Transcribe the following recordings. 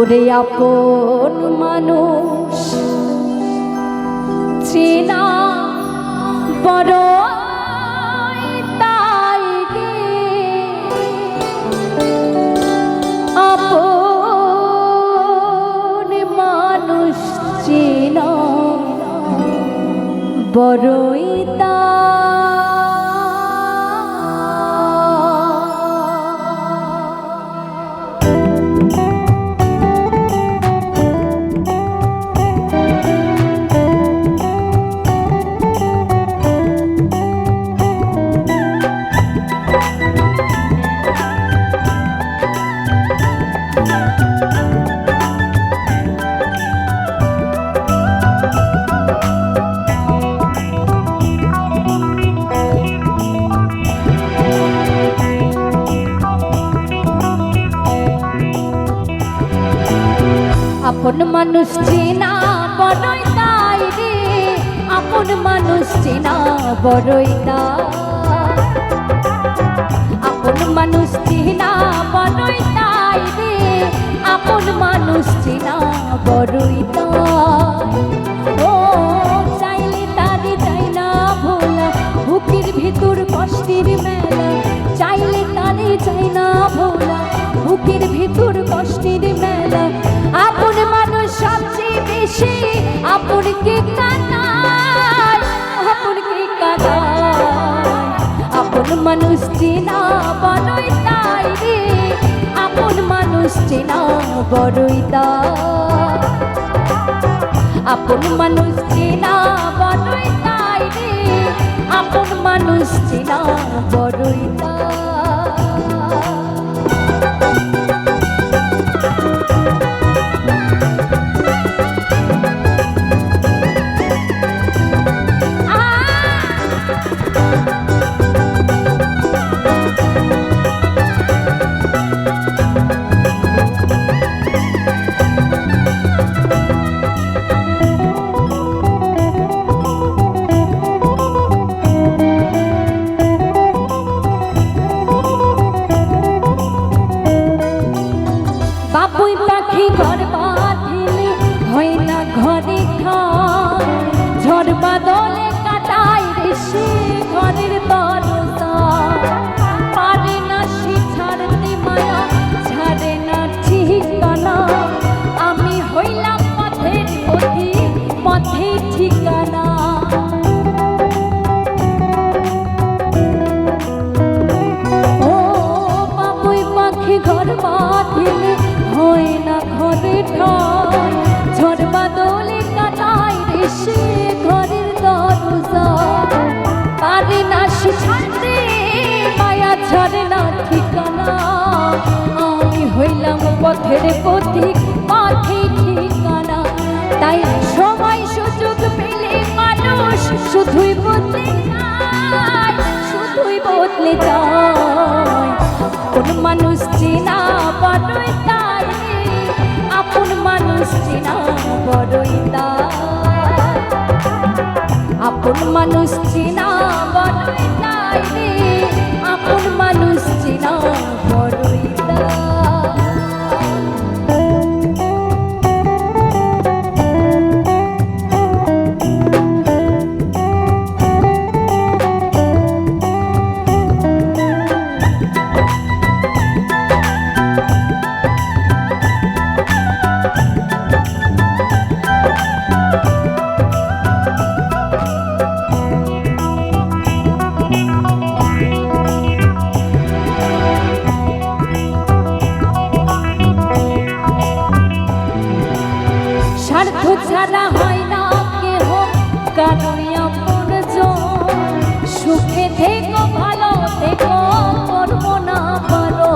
ওরে আপন মানুষ। চেনা বড় তাই মানুষ চেনা বড়ই তা আপন মানুষ চেনা বড়ই তাই রে। আপন মানুষ চেনা বড়ই তাই। আপন মানুষ চেনা বড়ই তাই রে। আপন মানুষ চেনা বড়ই তাই। বেশি আপনকে কাঁদায় আপনকে কাঁদায় আপন মানুষ চেনা বড়ই তাই রে, আপন মানুষ চেনা বড়ই তাই। আপন মানুষ চেনা বড়ই তাই রে, আপন মানুষ চেনা বড়ই বাবুই পাখি ঘর বাঁধিলে হয় না ঘরে খায় ঝড় বাদলে কাটাই রে সে ঘরের দরজা। পারে না সে ছাড়তে মায়া, ছাড়ে না ঠিকানা। আমি হইলাম পথের পথি পথে ঠিকানা। ঘর বাঁধিলে পথের পথিক পথে ঠিকানা তাই সময় সুযোগ পেলে শুধুই বদলে শুধুই বদলে যায় মানুষ সুখে থেকো, ভালো থেকো, করব না ভালো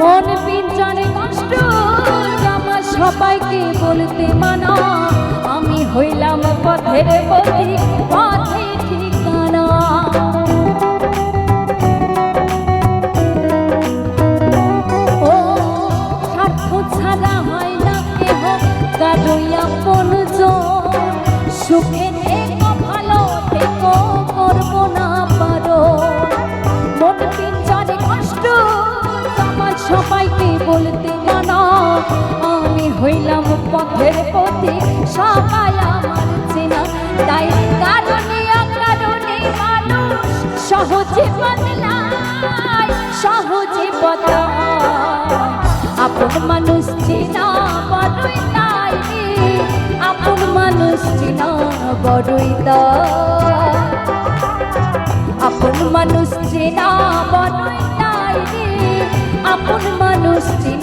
মন পিঞ্জরে কষ্ট আমার সবাইকে বলতে মানা। আমি হইলাম পথের বলি সহজে বদলায় সহজে বদলায়। আপন মানুষ চিনা বড়ই তাই আপন মানুষ চিনা বড়ই আপন মানুষ চিনা বড়ই তাই আপন মানুষ চিনা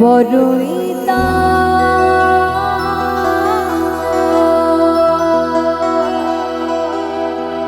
বড়ই